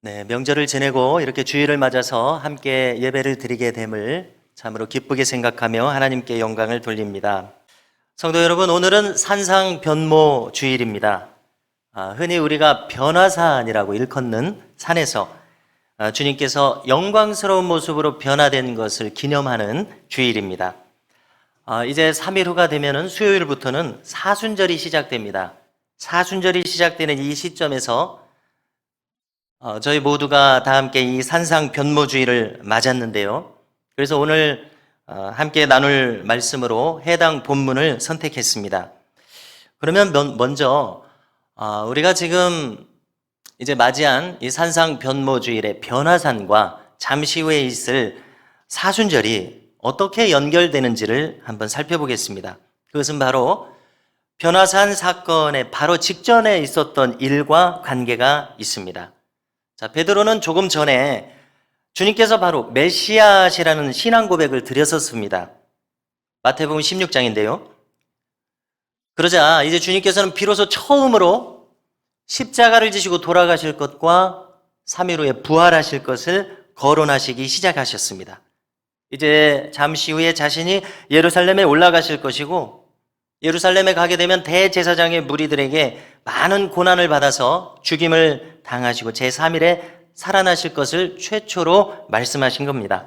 네, 명절을 지내고 이렇게 주일을 맞아서 함께 예배를 드리게 됨을 참으로 기쁘게 생각하며 하나님께 영광을 돌립니다. 성도 여러분, 오늘은 산상 변모 주일입니다. 아, 흔히 우리가 변화산이라고 일컫는 산에서 아, 주님께서 영광스러운 모습으로 변화된 것을 기념하는 주일입니다. 아, 이제 3일 후가 되면은 수요일부터는 사순절이 시작됩니다. 사순절이 시작되는 이 시점에서 어, 저희 모두가 다 함께 이 산상 변모주의를 맞았는데요. 그래서 오늘 어, 함께 나눌 말씀으로 해당 본문을 선택했습니다. 그러면 먼- 먼저 어, 우리가 지금 이제 맞이한 이 산상 변모주일의 변화산과 잠시 후에 있을 사순절이 어떻게 연결되는지를 한번 살펴보겠습니다. 그것은 바로 변화산 사건의 바로 직전에 있었던 일과 관계가 있습니다. 자, 베드로는 조금 전에 주님께서 바로 메시아시라는 신앙 고백을 드렸었습니다. 마태복음 16장인데요. 그러자 이제 주님께서는 비로소 처음으로 십자가를 지시고 돌아가실 것과 3일 후에 부활하실 것을 거론하시기 시작하셨습니다. 이제 잠시 후에 자신이 예루살렘에 올라가실 것이고 예루살렘에 가게 되면 대제사장의 무리들에게 많은 고난을 받아서 죽임을 당하시고 제3일에 살아나실 것을 최초로 말씀하신 겁니다.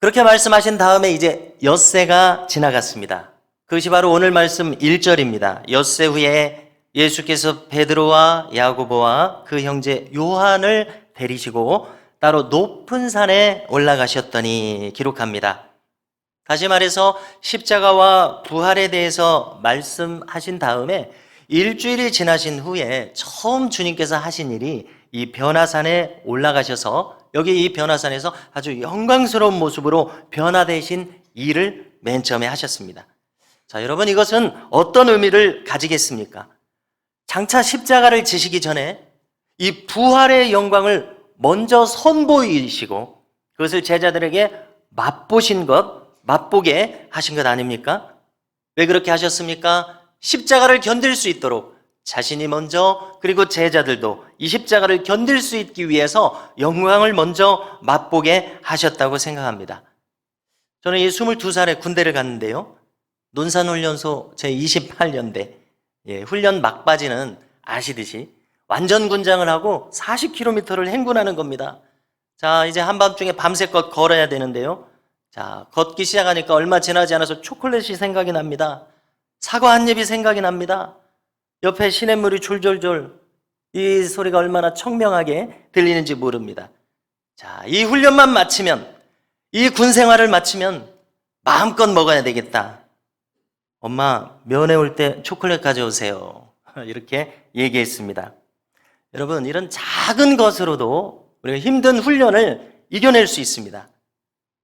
그렇게 말씀하신 다음에 이제 엿새가 지나갔습니다. 그것이 바로 오늘 말씀 1절입니다. 엿새 후에 예수께서 베드로와 야고보와 그 형제 요한을 데리시고 따로 높은 산에 올라가셨더니 기록합니다. 다시 말해서 십자가와 부활에 대해서 말씀하신 다음에 일주일이 지나신 후에 처음 주님께서 하신 일이 이 변화산에 올라가셔서 여기 이 변화산에서 아주 영광스러운 모습으로 변화되신 일을 맨 처음에 하셨습니다. 자, 여러분 이것은 어떤 의미를 가지겠습니까? 장차 십자가를 지시기 전에 이 부활의 영광을 먼저 선보이시고 그것을 제자들에게 맛보신 것, 맛보게 하신 것 아닙니까? 왜 그렇게 하셨습니까? 십자가를 견딜 수 있도록 자신이 먼저 그리고 제자들도 이 십자가를 견딜 수 있기 위해서 영광을 먼저 맛보게 하셨다고 생각합니다. 저는 이 22살에 군대를 갔는데요. 논산훈련소 제28년대 예, 훈련 막바지는 아시듯이 완전 군장을 하고 40km를 행군하는 겁니다. 자, 이제 한밤중에 밤새껏 걸어야 되는데요. 자, 걷기 시작하니까 얼마 지나지 않아서 초콜릿이 생각이 납니다. 사과 한 입이 생각이 납니다. 옆에 시냇물이 졸졸졸 이 소리가 얼마나 청명하게 들리는지 모릅니다. 자, 이 훈련만 마치면 이 군 생활을 마치면 마음껏 먹어야 되겠다. 엄마, 면회 올 때 초콜릿 가져오세요. 이렇게 얘기했습니다. 여러분, 이런 작은 것으로도 우리가 힘든 훈련을 이겨낼 수 있습니다.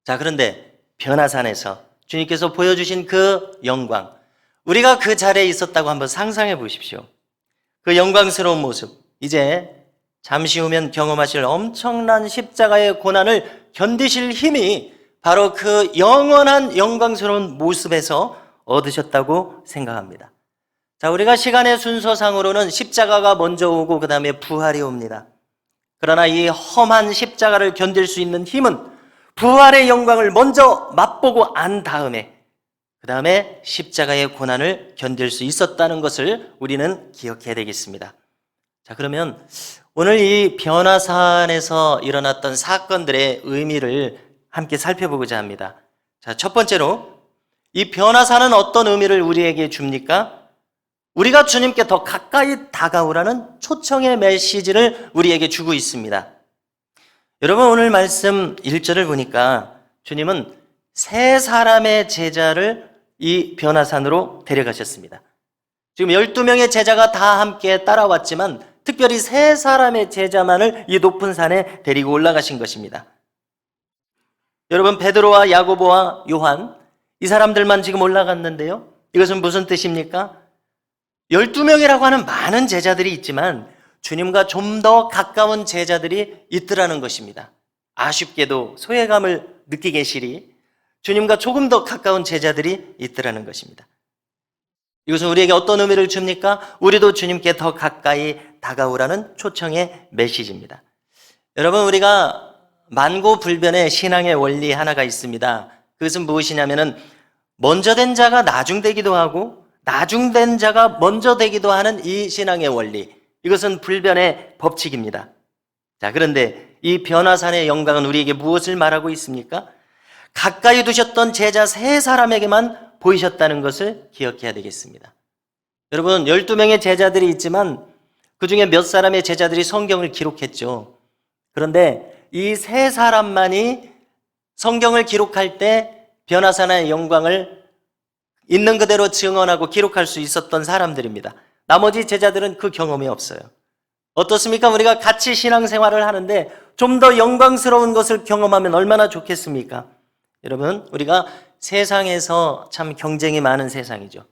자, 그런데 변화산에서 주님께서 보여주신 그 영광, 우리가 그 자리에 있었다고 한번 상상해 보십시오. 그 영광스러운 모습, 이제 잠시 후면 경험하실 엄청난 십자가의 고난을 견디실 힘이 바로 그 영원한 영광스러운 모습에서 얻으셨다고 생각합니다. 자, 우리가 시간의 순서상으로는 십자가가 먼저 오고 그 다음에 부활이 옵니다. 그러나 이 험한 십자가를 견딜 수 있는 힘은 부활의 영광을 먼저 맛보고 안 다음에 그 다음에 십자가의 고난을 견딜 수 있었다는 것을 우리는 기억해야 되겠습니다. 자, 그러면 오늘 이 변화산에서 일어났던 사건들의 의미를 함께 살펴보고자 합니다. 자, 첫 번째로 이 변화산은 어떤 의미를 우리에게 줍니까? 우리가 주님께 더 가까이 다가오라는 초청의 메시지를 우리에게 주고 있습니다. 여러분 오늘 말씀 1절을 보니까 주님은 세 사람의 제자를 이 변화산으로 데려가셨습니다. 지금 12명의 제자가 다 함께 따라왔지만 특별히 세 사람의 제자만을 이 높은 산에 데리고 올라가신 것입니다. 여러분 베드로와 야고보와 요한 이 사람들만 지금 올라갔는데요. 이것은 무슨 뜻입니까? 12명이라고 하는 많은 제자들이 있지만 주님과 좀 더 가까운 제자들이 있더라는 것입니다. 아쉽게도 소외감을 느끼 계시리 주님과 조금 더 가까운 제자들이 있더라는 것입니다. 이것은 우리에게 어떤 의미를 줍니까? 우리도 주님께 더 가까이 다가오라는 초청의 메시지입니다. 여러분, 우리가 만고불변의 신앙의 원리 하나가 있습니다. 그것은 무엇이냐면은 먼저 된 자가 나중 되기도 하고 나중 된 자가 먼저 되기도 하는 이 신앙의 원리. 이것은 불변의 법칙입니다. 자, 그런데 이 변화산의 영광은 우리에게 무엇을 말하고 있습니까? 가까이 두셨던 제자 세 사람에게만 보이셨다는 것을 기억해야 되겠습니다. 여러분, 12명의 제자들이 있지만 그 중에 몇 사람의 제자들이 성경을 기록했죠. 그런데 이 세 사람만이 성경을 기록할 때 변화산의 영광을 있는 그대로 증언하고 기록할 수 있었던 사람들입니다. 나머지 제자들은 그 경험이 없어요. 어떻습니까? 우리가 같이 신앙생활을 하는데 좀 더 영광스러운 것을 경험하면 얼마나 좋겠습니까? 여러분, 우리가 세상에서 참 경쟁이 많은 세상이죠.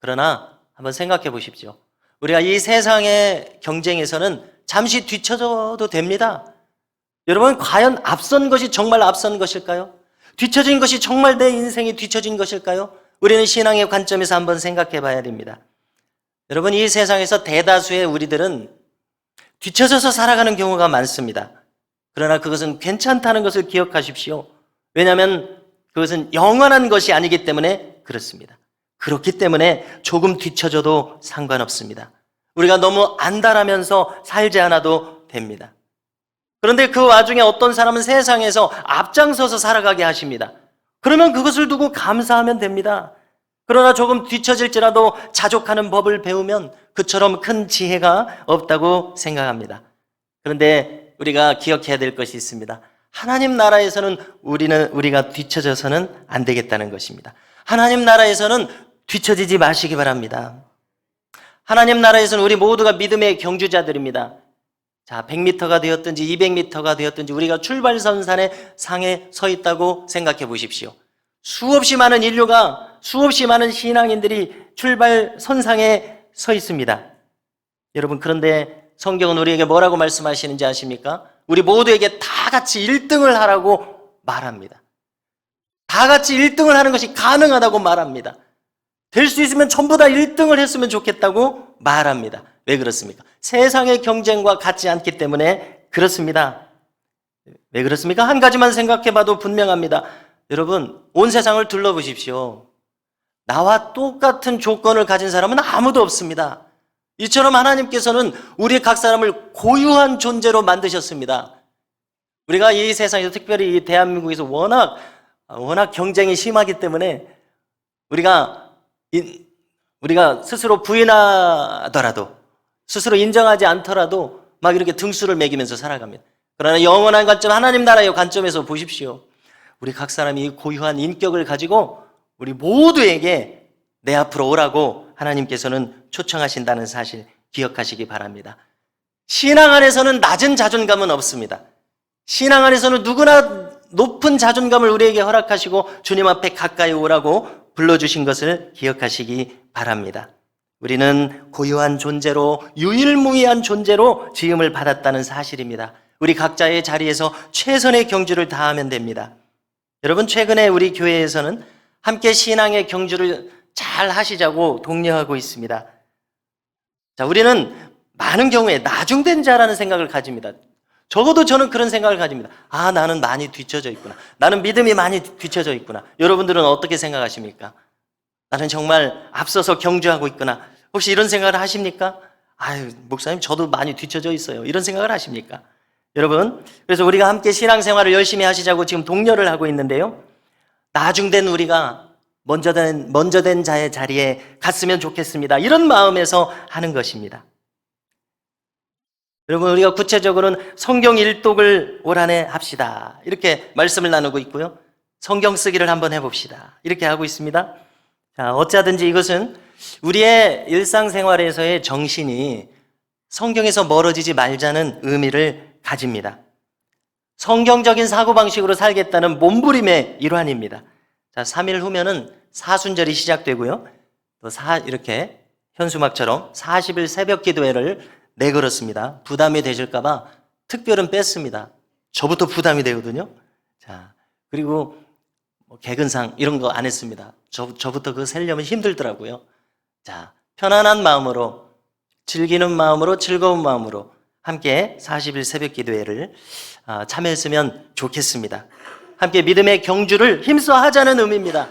그러나 한번 생각해 보십시오. 우리가 이 세상의 경쟁에서는 잠시 뒤쳐져도 됩니다. 여러분, 과연 앞선 것이 정말 앞선 것일까요? 뒤처진 것이 정말 내 인생이 뒤처진 것일까요? 우리는 신앙의 관점에서 한번 생각해 봐야 됩니다. 여러분, 이 세상에서 대다수의 우리들은 뒤처져서 살아가는 경우가 많습니다. 그러나 그것은 괜찮다는 것을 기억하십시오. 왜냐하면 그것은 영원한 것이 아니기 때문에 그렇습니다. 그렇기 때문에 조금 뒤처져도 상관없습니다. 우리가 너무 안달하면서 살지 않아도 됩니다. 그런데 그 와중에 어떤 사람은 세상에서 앞장서서 살아가게 하십니다. 그러면 그것을 두고 감사하면 됩니다. 그러나 조금 뒤처질지라도 자족하는 법을 배우면 그처럼 큰 지혜가 없다고 생각합니다. 그런데 우리가 기억해야 될 것이 있습니다. 하나님 나라에서는 우리는 우리가 뒤처져서는 안 되겠다는 것입니다. 하나님 나라에서는 뒤처지지 마시기 바랍니다. 하나님 나라에서는 우리 모두가 믿음의 경주자들입니다. 자, 100m가 되었든지 200m가 되었든지 우리가 출발선산의 상에 서 있다고 생각해 보십시오. 수없이 많은 인류가 수없이 많은 신앙인들이 출발 선상에 서 있습니다. 여러분 그런데 성경은 우리에게 뭐라고 말씀하시는지 아십니까? 우리 모두에게 다 같이 1등을 하라고 말합니다. 다 같이 1등을 하는 것이 가능하다고 말합니다. 될 수 있으면 전부 다 1등을 했으면 좋겠다고 말합니다. 왜 그렇습니까? 세상의 경쟁과 같지 않기 때문에 그렇습니다. 왜 그렇습니까? 한 가지만 생각해 봐도 분명합니다. 여러분, 온 세상을 둘러보십시오. 나와 똑같은 조건을 가진 사람은 아무도 없습니다. 이처럼 하나님께서는 우리 각 사람을 고유한 존재로 만드셨습니다. 우리가 이 세상에서 특별히 이 대한민국에서 워낙 워낙 경쟁이 심하기 때문에 우리가 인- 우리가 스스로 부인하더라도 스스로 인정하지 않더라도 막 이렇게 등수를 매기면서 살아갑니다. 그러나 영원한 관점 하나님 나라의 관점에서 보십시오. 우리 각 사람이 고유한 인격을 가지고 우리 모두에게 내 앞으로 오라고 하나님께서는 초청하신다는 사실 기억하시기 바랍니다. 신앙 안에서는 낮은 자존감은 없습니다. 신앙 안에서는 누구나 높은 자존감을 우리에게 허락하시고 주님 앞에 가까이 오라고 불러주신 것을 기억하시기 바랍니다. 우리는 고유한 존재로 유일무이한 존재로 지음을 받았다는 사실입니다. 우리 각자의 자리에서 최선의 경주를 다하면 됩니다. 여러분 최근에 우리 교회에서는 함께 신앙의 경주를 잘 하시자고 독려하고 있습니다. 자, 우리는 많은 경우에 나중된 자라는 생각을 가집니다. 적어도 저는 그런 생각을 가집니다. 아, 나는 많이 뒤쳐져 있구나. 나는 믿음이 많이 뒤쳐져 있구나. 여러분들은 어떻게 생각하십니까? 나는 정말 앞서서 경주하고 있구나. 혹시 이런 생각을 하십니까? 아유, 목사님, 저도 많이 뒤쳐져 있어요. 이런 생각을 하십니까? 여러분, 그래서 우리가 함께 신앙생활을 열심히 하시자고 지금 독려를 하고 있는데요. 나중된 우리가 먼저 된, 먼저 된 자의 자리에 갔으면 좋겠습니다. 이런 마음에서 하는 것입니다. 여러분, 우리가 구체적으로는 성경 일독을 올 한 해 합시다. 이렇게 말씀을 나누고 있고요. 성경 쓰기를 한번 해봅시다. 이렇게 하고 있습니다. 자, 어찌하든지 이것은 우리의 일상생활에서의 정신이 성경에서 멀어지지 말자는 의미를 가집니다. 성경적인 사고방식으로 살겠다는 몸부림의 일환입니다. 자, 3일 후면은 사순절이 시작되고요. 또 사, 이렇게 현수막처럼 40일 새벽 기도회를 내걸었습니다. 부담이 되실까봐 특별은 뺐습니다. 저부터 부담이 되거든요. 자, 그리고 뭐 개근상 이런 거 안 했습니다. 저, 저부터 그거 세려면 힘들더라고요. 자, 편안한 마음으로 즐기는 마음으로 즐거운 마음으로 함께 40일 새벽 기도회를 아, 참여했으면 좋겠습니다. 함께 믿음의 경주를 힘써 하자는 의미입니다.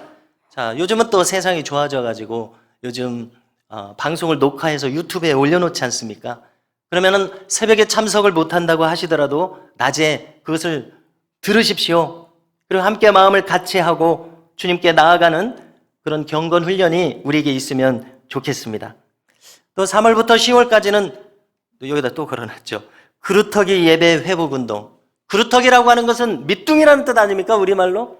자, 요즘은 또 세상이 좋아져 가지고 요즘 어, 방송을 녹화해서 유튜브에 올려놓지 않습니까? 그러면은 새벽에 참석을 못 한다고 하시더라도 낮에 그것을 들으십시오. 그리고 함께 마음을 같이 하고 주님께 나아가는 그런 경건 훈련이 우리에게 있으면 좋겠습니다. 또 3월부터 10월까지는 여기다 또 걸어놨죠. 그루터기 예배 회복 운동. 그루터기라고 하는 것은 밑둥이라는 뜻 아닙니까? 우리말로?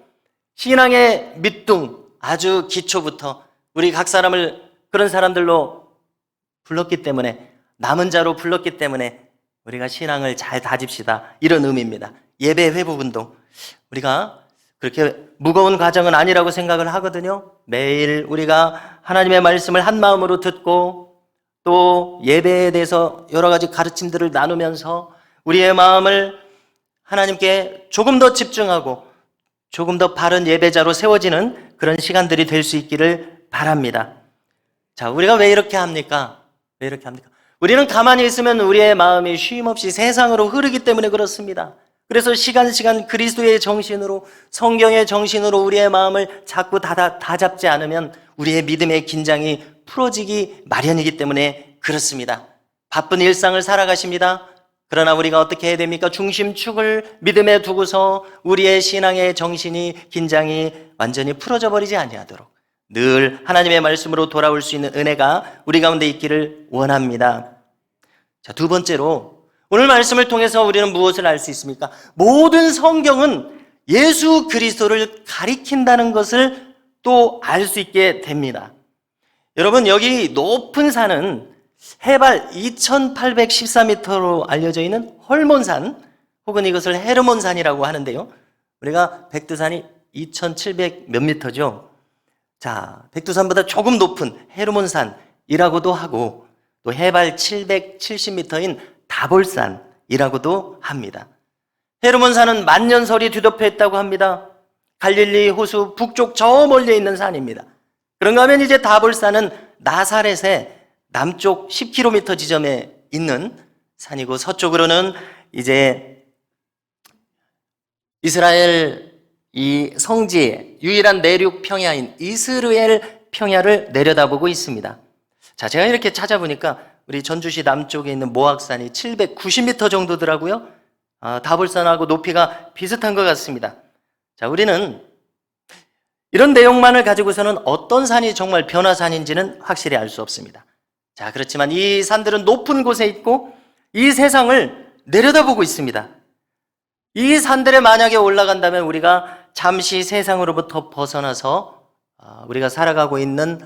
신앙의 밑둥. 아주 기초부터 우리 각 사람을 그런 사람들로 불렀기 때문에 남은 자로 불렀기 때문에 우리가 신앙을 잘 다집시다. 이런 의미입니다. 예배 회복 운동. 우리가 그렇게 무거운 과정은 아니라고 생각을 하거든요. 매일 우리가 하나님의 말씀을 한 마음으로 듣고 또 예배에 대해서 여러 가지 가르침들을 나누면서 우리의 마음을 하나님께 조금 더 집중하고 조금 더 바른 예배자로 세워지는 그런 시간들이 될 수 있기를 바랍니다. 자, 우리가 왜 이렇게 합니까? 왜 이렇게 합니까? 우리는 가만히 있으면 우리의 마음이 쉼 없이 세상으로 흐르기 때문에 그렇습니다. 그래서 시간 시간 그리스도의 정신으로 성경의 정신으로 우리의 마음을 자꾸 다, 다 잡지 않으면 우리의 믿음의 긴장이 풀어지기 마련이기 때문에 그렇습니다. 바쁜 일상을 살아가십니다. 그러나 우리가 어떻게 해야 됩니까? 중심축을 믿음에 두고서 우리의 신앙의 정신이 긴장이 완전히 풀어져 버리지 아니하도록 늘 하나님의 말씀으로 돌아올 수 있는 은혜가 우리 가운데 있기를 원합니다. 자, 두 번째로 오늘 말씀을 통해서 우리는 무엇을 알 수 있습니까? 모든 성경은 예수 그리스도를 가리킨다는 것을 또 알 수 있게 됩니다. 여러분, 여기 높은 산은 해발 2814m로 알려져 있는 헐몬산 혹은 이것을 헤르몬산이라고 하는데요. 우리가 백두산이 2700 몇 미터죠. 자, 백두산보다 조금 높은 헤르몬산이라고도 하고 또 해발 770m인 다볼산이라고도 합니다. 헤르몬산은 만년설이 뒤덮여 있다고 합니다. 갈릴리 호수 북쪽 저 멀리 있는 산입니다. 그런가 하면 이제 다볼산은 나사렛의 남쪽 10km 지점에 있는 산이고 서쪽으로는 이제 이스라엘 이 성지 유일한 내륙 평야인 이스라엘 평야를 내려다보고 있습니다. 자, 제가 이렇게 찾아보니까 우리 전주시 남쪽에 있는 모악산이 790m 정도더라고요. 아, 다볼산하고 높이가 비슷한 것 같습니다. 자, 우리는 이런 내용만을 가지고서는 어떤 산이 정말 변화산인지는 확실히 알 수 없습니다. 자, 그렇지만 이 산들은 높은 곳에 있고 이 세상을 내려다보고 있습니다. 이 산들에 만약에 올라간다면 우리가 잠시 세상으로부터 벗어나서 아, 우리가 살아가고 있는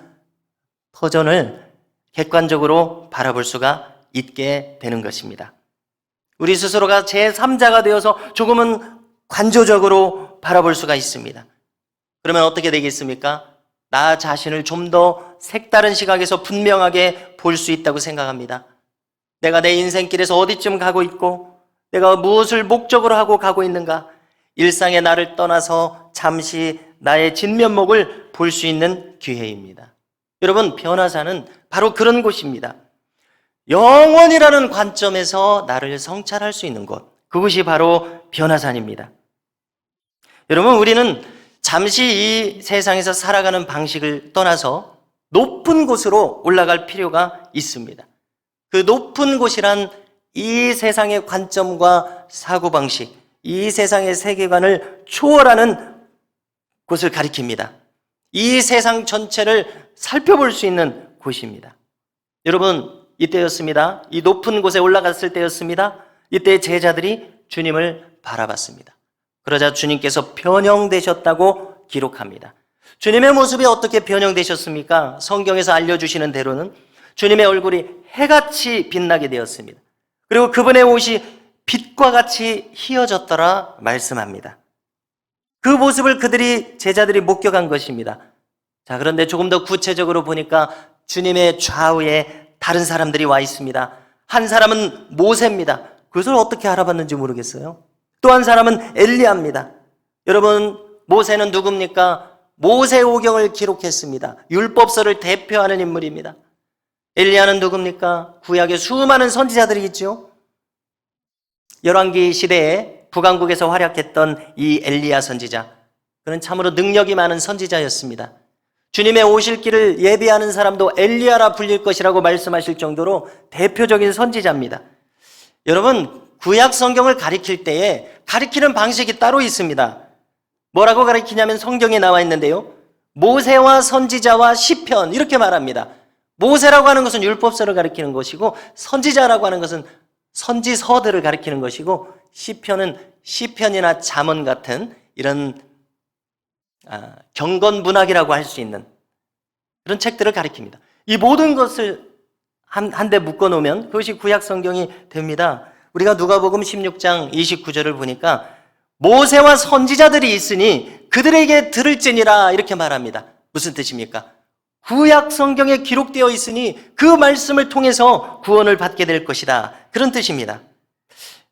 터전을 객관적으로 바라볼 수가 있게 되는 것입니다. 우리 스스로가 제3자가 되어서 조금은 관조적으로 바라볼 수가 있습니다. 그러면 어떻게 되겠습니까? 나 자신을 좀 더 색다른 시각에서 분명하게 볼 수 있다고 생각합니다. 내가 내 인생길에서 어디쯤 가고 있고, 내가 무엇을 목적으로 하고 가고 있는가, 일상의 나를 떠나서 잠시 나의 진면목을 볼 수 있는 기회입니다. 여러분, 변화사는 바로 그런 곳입니다. 영원이라는 관점에서 나를 성찰할 수 있는 곳. 그것이 바로 변화산입니다. 여러분, 우리는 잠시 이 세상에서 살아가는 방식을 떠나서 높은 곳으로 올라갈 필요가 있습니다. 그 높은 곳이란 이 세상의 관점과 사고방식, 이 세상의 세계관을 초월하는 곳을 가리킵니다. 이 세상 전체를 살펴볼 수 있는 곳입니다. 여러분, 이때였습니다. 이 높은 곳에 올라갔을 때였습니다. 이때 제자들이 주님을 바라봤습니다. 그러자 주님께서 변형되셨다고 기록합니다. 주님의 모습이 어떻게 변형되셨습니까? 성경에서 알려주시는 대로는 주님의 얼굴이 해같이 빛나게 되었습니다. 그리고 그분의 옷이 빛과 같이 희어졌더라 말씀합니다. 그 모습을 그들이 제자들이 목격한 것입니다. 자, 그런데 조금 더 구체적으로 보니까 주님의 좌우에 다른 사람들이 와 있습니다. 한 사람은 모세입니다. 그것을 어떻게 알아봤는지 모르겠어요. 또 한 사람은 엘리야입니다. 여러분, 모세는 누굽니까? 모세오경을 기록했습니다. 율법서를 대표하는 인물입니다. 엘리야는 누굽니까? 구약의 수많은 선지자들이 있죠. 열왕기 시대에 북왕국에서 활약했던 이 엘리야 선지자. 그는 참으로 능력이 많은 선지자였습니다. 주님의 오실 길을 예비하는 사람도 엘리야라 불릴 것이라고 말씀하실 정도로 대표적인 선지자입니다. 여러분, 구약 성경을 가리킬 때에 가리키는 방식이 따로 있습니다. 뭐라고 가리키냐면 성경에 나와 있는데요. 모세와 선지자와 시편 이렇게 말합니다. 모세라고 하는 것은 율법서를 가리키는 것이고 선지자라고 하는 것은 선지서들을 가리키는 것이고 시편은 시편이나 잠언 같은 이런 아, 경건 문학이라고 할 수 있는 그런 책들을 가리킵니다. 이 모든 것을 한, 한데 묶어 놓으면 그것이 구약 성경이 됩니다. 우리가 누가복음 16장 29절을 보니까 모세와 선지자들이 있으니 그들에게 들을지니라 이렇게 말합니다. 무슨 뜻입니까? 구약 성경에 기록되어 있으니 그 말씀을 통해서 구원을 받게 될 것이다. 그런 뜻입니다.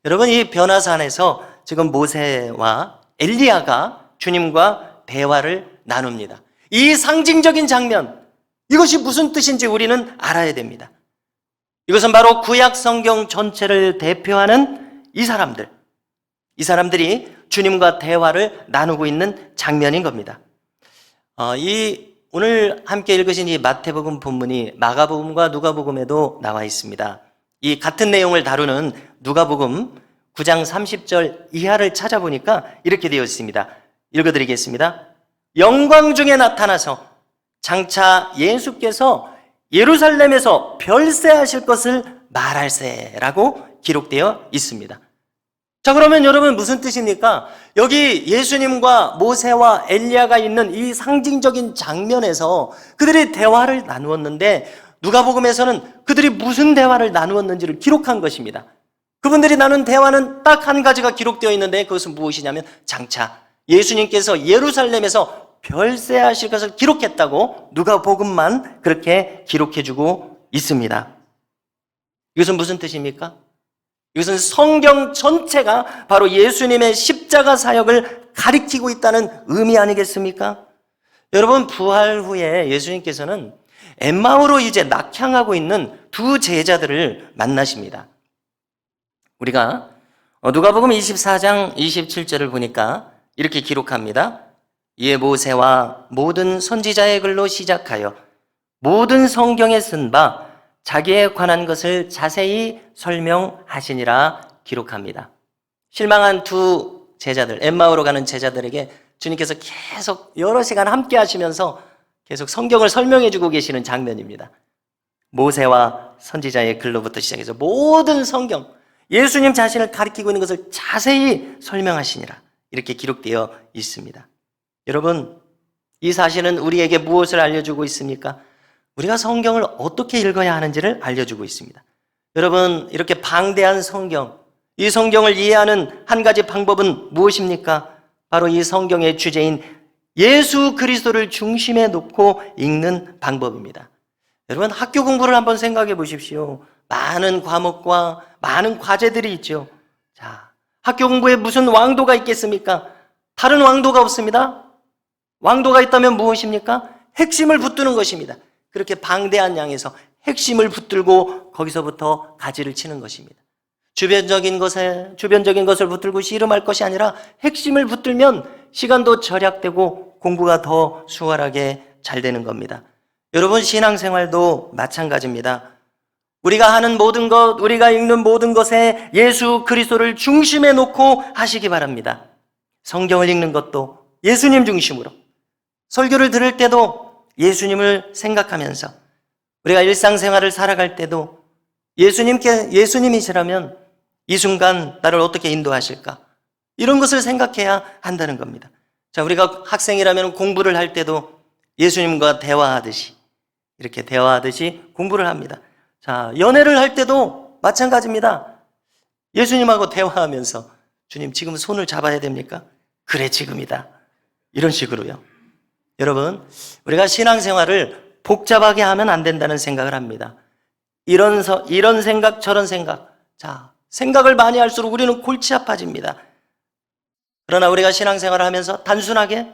여러분 이 변화산에서 지금 모세와 엘리야가 주님과 대화를 나눕니다. 이 상징적인 장면 이것이 무슨 뜻인지 우리는 알아야 됩니다. 이것은 바로 구약 성경 전체를 대표하는 이 사람들. 이 사람들이 주님과 대화를 나누고 있는 장면인 겁니다. 어, 이 오늘 함께 읽으신 이 마태복음 본문이 마가복음과 누가복음에도 나와 있습니다. 이 같은 내용을 다루는 누가복음 9장 30절 이하를 찾아보니까 이렇게 되어 있습니다. 읽어드리겠습니다. 영광 중에 나타나서 장차 예수께서 예루살렘에서 별세하실 것을 말할세라고 기록되어 있습니다. 자, 그러면 여러분 무슨 뜻입니까? 여기 예수님과 모세와 엘리야가 있는 이 상징적인 장면에서 그들이 대화를 나누었는데 누가복음에서는 그들이 무슨 대화를 나누었는지를 기록한 것입니다. 그분들이 나눈 대화는 딱 한 가지가 기록되어 있는데 그것은 무엇이냐면 장차 예수님께서 예루살렘에서 별세하실 것을 기록했다고 누가복음만 그렇게 기록해주고 있습니다. 이것은 무슨 뜻입니까? 이것은 성경 전체가 바로 예수님의 십자가 사역을 가리키고 있다는 의미 아니겠습니까? 여러분, 부활 후에 예수님께서는 엠마오로 이제 낙향하고 있는 두 제자들을 만나십니다. 우리가 누가복음 24장 27절을 보니까 이렇게 기록합니다. 이에 모세와 모든 선지자의 글로 시작하여 모든 성경에 쓴 바 자기에 관한 것을 자세히 설명하시니라 기록합니다. 실망한 두 제자들, 엠마오로 가는 제자들에게 주님께서 계속 여러 시간 함께 하시면서 계속 성경을 설명해 주고 계시는 장면입니다. 모세와 선지자의 글로부터 시작해서 모든 성경, 예수님 자신을 가리키고 있는 것을 자세히 설명하시니라. 이렇게 기록되어 있습니다. 여러분, 이 사실은 우리에게 무엇을 알려주고 있습니까? 우리가 성경을 어떻게 읽어야 하는지를 알려주고 있습니다. 여러분, 이렇게 방대한 성경, 이 성경을 이해하는 한 가지 방법은 무엇입니까? 바로 이 성경의 주제인 예수 그리스도를 중심에 놓고 읽는 방법입니다. 여러분, 학교 공부를 한번 생각해 보십시오. 많은 과목과 많은 과제들이 있죠. 자, 학교 공부에 무슨 왕도가 있겠습니까? 다른 왕도가 없습니다. 왕도가 있다면 무엇입니까? 핵심을 붙드는 것입니다. 그렇게 방대한 양에서 핵심을 붙들고 거기서부터 가지를 치는 것입니다. 주변적인 것에 주변적인 것을 붙들고 씨름할 것이 아니라 핵심을 붙들면 시간도 절약되고 공부가 더 수월하게 잘 되는 겁니다. 여러분 신앙생활도 마찬가지입니다. 우리가 하는 모든 것, 우리가 읽는 모든 것에 예수 그리스도를 중심에 놓고 하시기 바랍니다. 성경을 읽는 것도 예수님 중심으로 설교를 들을 때도 예수님을 생각하면서 우리가 일상생활을 살아갈 때도 예수님께 예수님이시라면 이 순간 나를 어떻게 인도하실까? 이런 것을 생각해야 한다는 겁니다. 자, 우리가 학생이라면 공부를 할 때도 예수님과 대화하듯이 이렇게 대화하듯이 공부를 합니다. 자, 연애를 할 때도 마찬가지입니다. 예수님하고 대화하면서 주님 지금 손을 잡아야 됩니까? 그래 지금이다. 이런 식으로요. 여러분, 우리가 신앙생활을 복잡하게 하면 안 된다는 생각을 합니다. 이런, 서, 이런 생각, 저런 생각. 자, 생각을 많이 할수록 우리는 골치 아파집니다. 그러나 우리가 신앙생활을 하면서 단순하게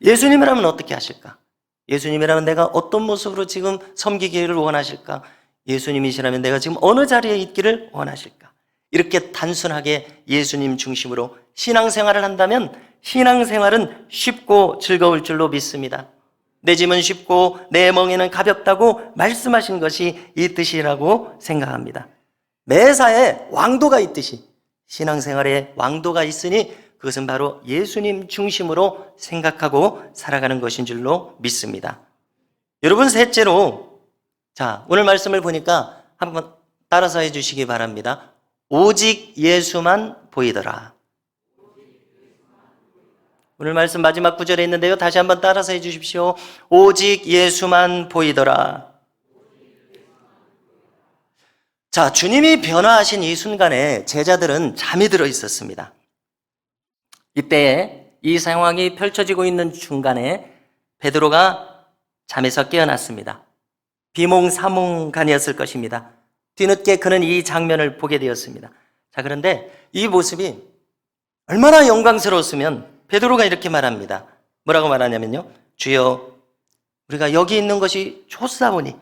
예수님이라면 어떻게 하실까? 예수님이라면 내가 어떤 모습으로 지금 섬기기를 원하실까? 예수님이시라면 내가 지금 어느 자리에 있기를 원하실까? 이렇게 단순하게 예수님 중심으로 신앙생활을 한다면 신앙생활은 쉽고 즐거울 줄로 믿습니다. 내 짐은 쉽고 내 멍에는 가볍다고 말씀하신 것이 이 뜻이라고 생각합니다. 매사에 왕도가 있듯이 신앙생활에 왕도가 있으니 그것은 바로 예수님 중심으로 생각하고 살아가는 것인 줄로 믿습니다. 여러분 셋째로 자 오늘 말씀을 보니까 한번 따라서 해주시기 바랍니다. 오직 예수만 보이더라. 오늘 말씀 마지막 구절에 있는데요. 다시 한번 따라서 해 주십시오. 오직 예수만 보이더라. 자, 주님이 변화하신 이 순간에 제자들은 잠이 들어 있었습니다. 이때에 이 상황이 펼쳐지고 있는 중간에 베드로가 잠에서 깨어났습니다. 비몽사몽간이었을 것입니다. 뒤늦게 그는 이 장면을 보게 되었습니다. 자, 그런데 이 모습이 얼마나 영광스러웠으면 베드로가 이렇게 말합니다. 뭐라고 말하냐면요. 주여, 우리가 여기 있는 것이 좋사오니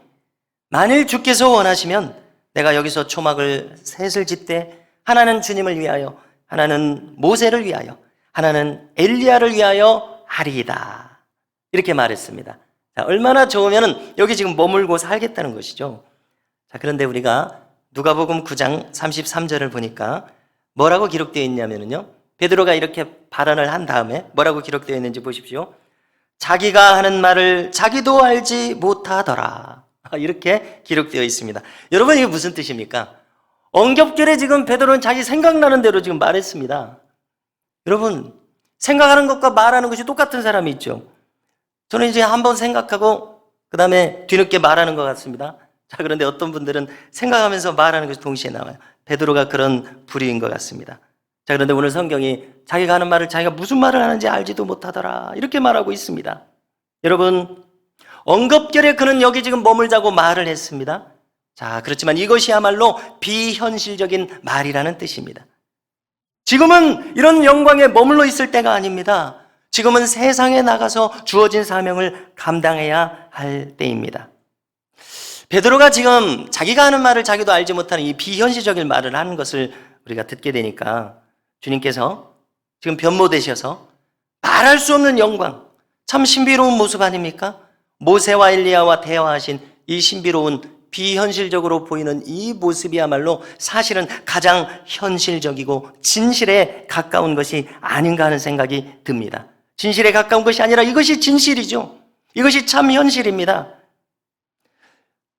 만일 주께서 원하시면 내가 여기서 초막을 셋을 짓되 하나는 주님을 위하여 하나는 모세를 위하여 하나는 엘리야를 위하여 하리이다. 이렇게 말했습니다. 자, 얼마나 좋으면 여기 지금 머물고 살겠다는 것이죠. 자, 그런데 우리가 누가복음 9장 33절을 보니까 뭐라고 기록되어 있냐면요. 베드로가 이렇게 발언을 한 다음에 뭐라고 기록되어 있는지 보십시오. 자기가 하는 말을 자기도 알지 못하더라. 이렇게 기록되어 있습니다. 여러분 이게 무슨 뜻입니까? 엉겹결에 지금 베드로는 자기 생각나는 대로 지금 말했습니다. 여러분 생각하는 것과 말하는 것이 똑같은 사람이 있죠. 저는 이제 한번 생각하고 그 다음에 뒤늦게 말하는 것 같습니다. 자 그런데 어떤 분들은 생각하면서 말하는 것이 동시에 나와요. 베드로가 그런 부류인 것 같습니다. 자 그런데 오늘 성경이 자기가 하는 말을 자기가 무슨 말을 하는지 알지도 못하더라 이렇게 말하고 있습니다. 여러분 엉겁결에 그는 여기 지금 머물자고 말을 했습니다. 자, 그렇지만 이것이야말로 비현실적인 말이라는 뜻입니다. 지금은 이런 영광에 머물러 있을 때가 아닙니다. 지금은 세상에 나가서 주어진 사명을 감당해야 할 때입니다. 베드로가 지금 자기가 하는 말을 자기도 알지 못하는 이 비현실적인 말을 하는 것을 우리가 듣게 되니까 주님께서 지금 변모되셔서 말할 수 없는 영광, 참 신비로운 모습 아닙니까? 모세와 엘리야와 대화하신 이 신비로운 비현실적으로 보이는 이 모습이야말로 사실은 가장 현실적이고 진실에 가까운 것이 아닌가 하는 생각이 듭니다. 진실에 가까운 것이 아니라 이것이 진실이죠. 이것이 참 현실입니다.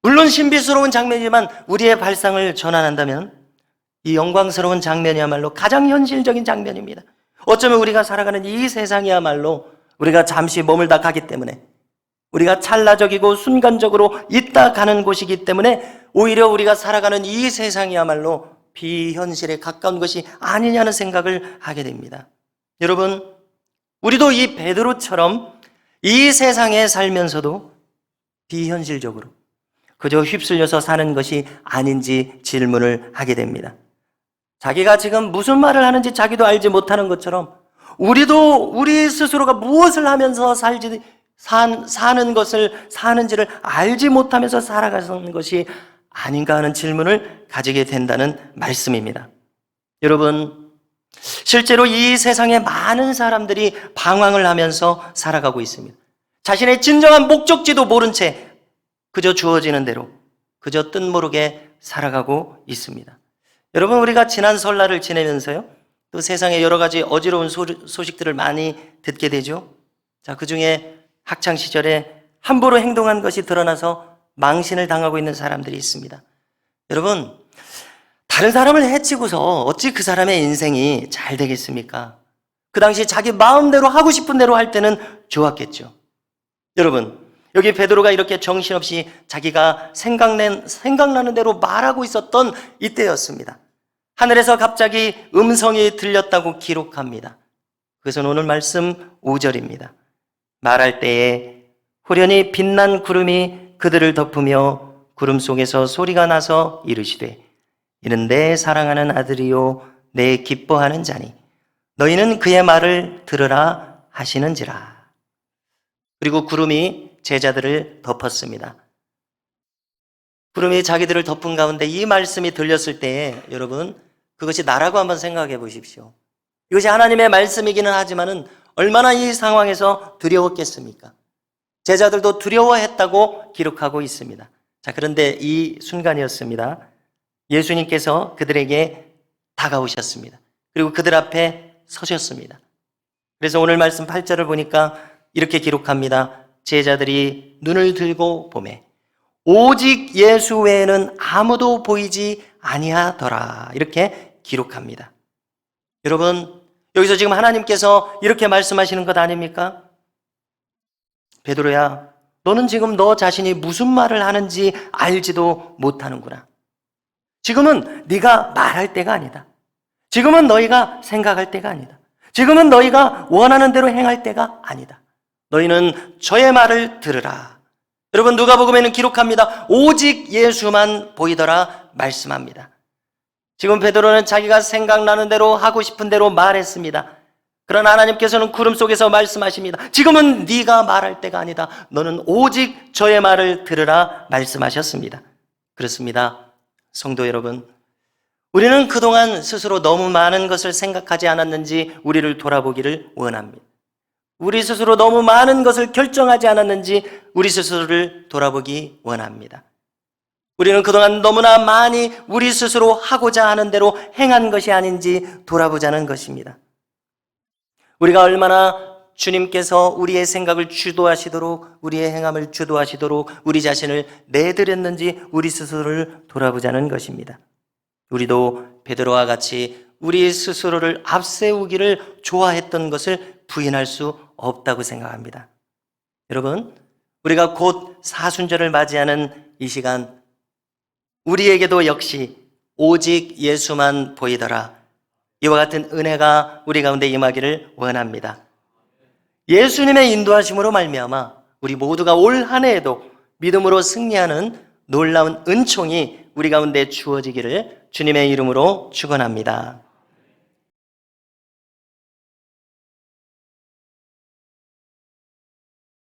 물론 신비스러운 장면이지만 우리의 발상을 전환한다면 이 영광스러운 장면이야말로 가장 현실적인 장면입니다. 어쩌면 우리가 살아가는 이 세상이야말로 우리가 잠시 머물다 가기 때문에 우리가 찰나적이고 순간적으로 있다 가는 곳이기 때문에 오히려 우리가 살아가는 이 세상이야말로 비현실에 가까운 것이 아니냐는 생각을 하게 됩니다. 여러분, 우리도 이 베드로처럼 이 세상에 살면서도 비현실적으로 그저 휩쓸려서 사는 것이 아닌지 질문을 하게 됩니다. 자기가 지금 무슨 말을 하는지 자기도 알지 못하는 것처럼 우리도 우리 스스로가 무엇을 하면서 살지 산, 사는 것을 사는지를 알지 못하면서 살아가는 것이 아닌가 하는 질문을 가지게 된다는 말씀입니다. 여러분, 실제로 이 세상에 많은 사람들이 방황을 하면서 살아가고 있습니다. 자신의 진정한 목적지도 모른 채 그저 주어지는 대로 그저 뜻 모르게 살아가고 있습니다. 여러분, 우리가 지난 설날을 지내면서요, 또 세상에 여러 가지 어지러운 소식들을 많이 듣게 되죠. 자, 그 중에 학창 시절에 함부로 행동한 것이 드러나서 망신을 당하고 있는 사람들이 있습니다. 여러분, 다른 사람을 해치고서 어찌 그 사람의 인생이 잘 되겠습니까? 그 당시 자기 마음대로 하고 싶은 대로 할 때는 좋았겠죠. 여러분, 여기 베드로가 이렇게 정신없이 자기가 생각낸, 생각나는 대로 말하고 있었던 이때였습니다. 하늘에서 갑자기 음성이 들렸다고 기록합니다. 그것은 오늘 말씀 5절입니다. 말할 때에 후련히 빛난 구름이 그들을 덮으며 구름 속에서 소리가 나서 이르시되 이는 내 사랑하는 아들이요 내 기뻐하는 자니 너희는 그의 말을 들으라 하시는지라. 그리고 구름이 제자들을 덮었습니다. 구름이 자기들을 덮은 가운데 이 말씀이 들렸을 때에 여러분 그것이 나라고 한번 생각해 보십시오. 이것이 하나님의 말씀이기는 하지만은 얼마나 이 상황에서 두려웠겠습니까? 제자들도 두려워했다고 기록하고 있습니다. 자, 그런데 이 순간이었습니다. 예수님께서 그들에게 다가오셨습니다. 그리고 그들 앞에 서셨습니다. 그래서 오늘 말씀 8절을 보니까 이렇게 기록합니다. 제자들이 눈을 들고 보매 오직 예수 외에는 아무도 보이지 아니하더라. 이렇게 기록합니다. 여러분, 여기서 지금 하나님께서 이렇게 말씀하시는 것 아닙니까? 베드로야, 너는 지금 너 자신이 무슨 말을 하는지 알지도 못하는구나. 지금은 네가 말할 때가 아니다. 지금은 너희가 생각할 때가 아니다. 지금은 너희가 원하는 대로 행할 때가 아니다. 너희는 저의 말을 들으라. 여러분 누가복음에는 기록합니다. 오직 예수만 보이더라 말씀합니다. 지금 베드로는 자기가 생각나는 대로 하고 싶은 대로 말했습니다. 그러나 하나님께서는 구름 속에서 말씀하십니다. 지금은 네가 말할 때가 아니다. 너는 오직 저의 말을 들으라 말씀하셨습니다. 그렇습니다. 성도 여러분, 우리는 그동안 스스로 너무 많은 것을 생각하지 않았는지 우리를 돌아보기를 원합니다. 우리 스스로 너무 많은 것을 결정하지 않았는지 우리 스스로를 돌아보기 원합니다. 우리는 그동안 너무나 많이 우리 스스로 하고자 하는 대로 행한 것이 아닌지 돌아보자는 것입니다. 우리가 얼마나 주님께서 우리의 생각을 주도하시도록 우리의 행함을 주도하시도록 우리 자신을 내드렸는지 우리 스스로를 돌아보자는 것입니다. 우리도 베드로와 같이 우리 스스로를 앞세우기를 좋아했던 것을 부인할 수 없다고 생각합니다. 여러분, 우리가 곧 사순절을 맞이하는 이 시간 우리에게도 역시 오직 예수만 보이더라. 이와 같은 은혜가 우리 가운데 임하기를 원합니다. 예수님의 인도하심으로 말미암아 우리 모두가 올 한 해에도 믿음으로 승리하는 놀라운 은총이 우리 가운데 주어지기를 주님의 이름으로 축원합니다.